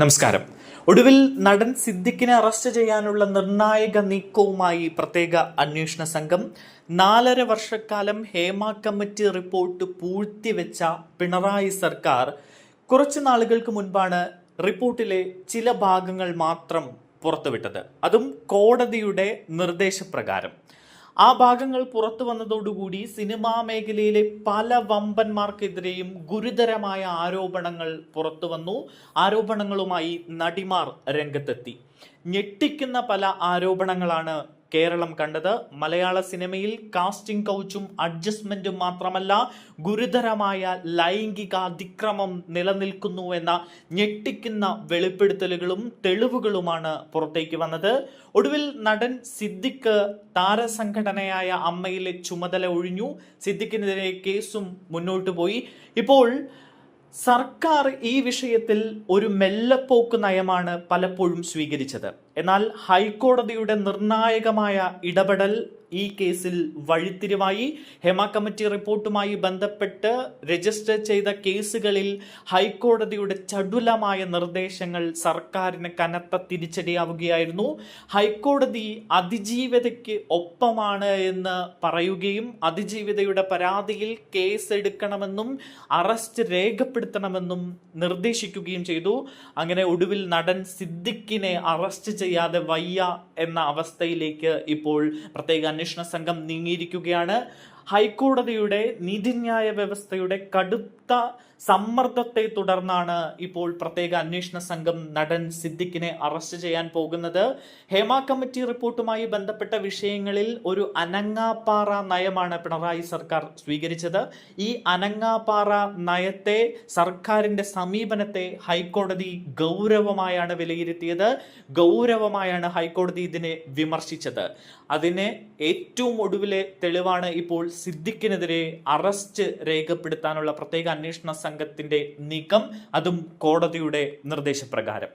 നമസ്കാരം. ഒടുവിൽ നടൻ സിദ്ദിഖിനെ അറസ്റ്റ് ചെയ്യാനുള്ള നിർണായക നീക്കവുമായി പ്രത്യേക അന്വേഷണ സംഘം നാലര വർഷക്കാലം ഹേമ കമ്മിറ്റി റിപ്പോർട്ട് പൂഴ്ത്തിവെച്ച പിണറായി സർക്കാർ കുറച്ച് നാളുകൾക്ക് മുൻപാണ് റിപ്പോർട്ടിലെ ചില ഭാഗങ്ങൾ മാത്രം പുറത്തുവിട്ടത്. അതും കോടതിയുടെ നിർദ്ദേശപ്രകാരം. ആ ഭാഗങ്ങൾ പുറത്തു വന്നതോടുകൂടി സിനിമാ മേഖലയിലെ പല വമ്പന്മാർക്കെതിരെയും ഗുരുതരമായ ആരോപണങ്ങൾ പുറത്തു വന്നു. ആരോപണങ്ങളുമായി നടിമാർ രംഗത്തെത്തി. ഞെട്ടിക്കുന്ന പല ആരോപണങ്ങളാണ് കേരളം കണ്ടത്. മലയാള സിനിമയിൽ കാസ്റ്റിംഗ് കൗച്ചും അഡ്ജസ്റ്റ്മെന്റും മാത്രമല്ല ഗുരുതരമായ ലൈംഗിക അതിക്രമം നിലനിൽക്കുന്നു എന്ന ഞെട്ടിക്കുന്ന വെളിപ്പെടുത്തലുകളും തെളിവുകളുമാണ് പുറത്തേക്ക് വന്നത്. ഒടുവിൽ നടൻ സിദ്ദിഖ് താരസംഘടനയായ അമ്മയിലെ ചുമതല ഒഴിഞ്ഞു. സിദ്ദിഖിനെതിരെ കേസും മുന്നോട്ട് പോയി. ഇപ്പോൾ സർക്കാർ ഈ വിഷയത്തിൽ ഒരു മെല്ലപ്പോക്ക് നയമാണ് പലപ്പോഴും സ്വീകരിച്ചത്. എന്നാൽ ഹൈക്കോടതിയുടെ നിർണായകമായ ഇടപെടൽ ഈ കേസിൽ വഴിത്തിരിവായി. ഹെമ കമ്മിറ്റി റിപ്പോർട്ടുമായി ബന്ധപ്പെട്ട് രജിസ്റ്റർ ചെയ്ത കേസുകളിൽ ഹൈക്കോടതിയുടെ ചടുലമായ നിർദ്ദേശങ്ങൾ സർക്കാരിന് കനത്ത തിരിച്ചടിയാവുകയായിരുന്നു. ഹൈക്കോടതി അതിജീവിതയ്ക്ക് ഒപ്പമാണ് എന്ന് പറയുകയും അതിജീവിതയുടെ പരാതിയിൽ കേസ് എടുക്കണമെന്നും അറസ്റ്റ് രേഖപ്പെടുത്തണമെന്നും നിർദ്ദേശിക്കുകയും ചെയ്തു. അങ്ങനെ ഒടുവിൽ നടൻ സിദ്ദിഖിനെ അറസ്റ്റ് ചെയ്യാതെ വയ്യ എന്ന അവസ്ഥയിലേക്ക് ഇപ്പോൾ പ്രത്യേക അന്വേഷണ സംഘം നീങ്ങിയിരിക്കുകയാണ്. ഹൈക്കോടതിയുടെ നീതിന്യായ വ്യവസ്ഥയുടെ കടുത്ത സമ്മർദ്ദത്തെ തുടർന്നാണ് ഇപ്പോൾ പ്രത്യേക അന്വേഷണ സംഘം നടൻ സിദ്ദിഖിനെ അറസ്റ്റ് ചെയ്യാൻ പോകുന്നത്. ഹേമ കമ്മിറ്റി റിപ്പോർട്ടുമായി ബന്ധപ്പെട്ട വിഷയങ്ങളിൽ ഒരു അനങ്ങാപ്പാറ നയമാണ് പിണറായി സർക്കാർ സ്വീകരിച്ചത്. ഈ അനങ്ങാപ്പാറ നയത്തെ സർക്കാരിന്റെ സമീപനത്തെ ഹൈക്കോടതി ഗൗരവമായാണ് വിലയിരുത്തിയത്. ഗൗരവമായാണ് ഹൈക്കോടതി ഇതിനെ വിമർശിച്ചത്. അതിന് ഏറ്റവും ഒടുവിലെ തെളിവാണ് ഇപ്പോൾ സിദ്ദിഖിനെതിരെ അറസ്റ്റ് രേഖപ്പെടുത്താനുള്ള പ്രത്യേക അന്വേഷണ സംഘത്തിന്റെ നീക്കം അതും കോടതിയുടെ നിർദ്ദേശപ്രകാരം.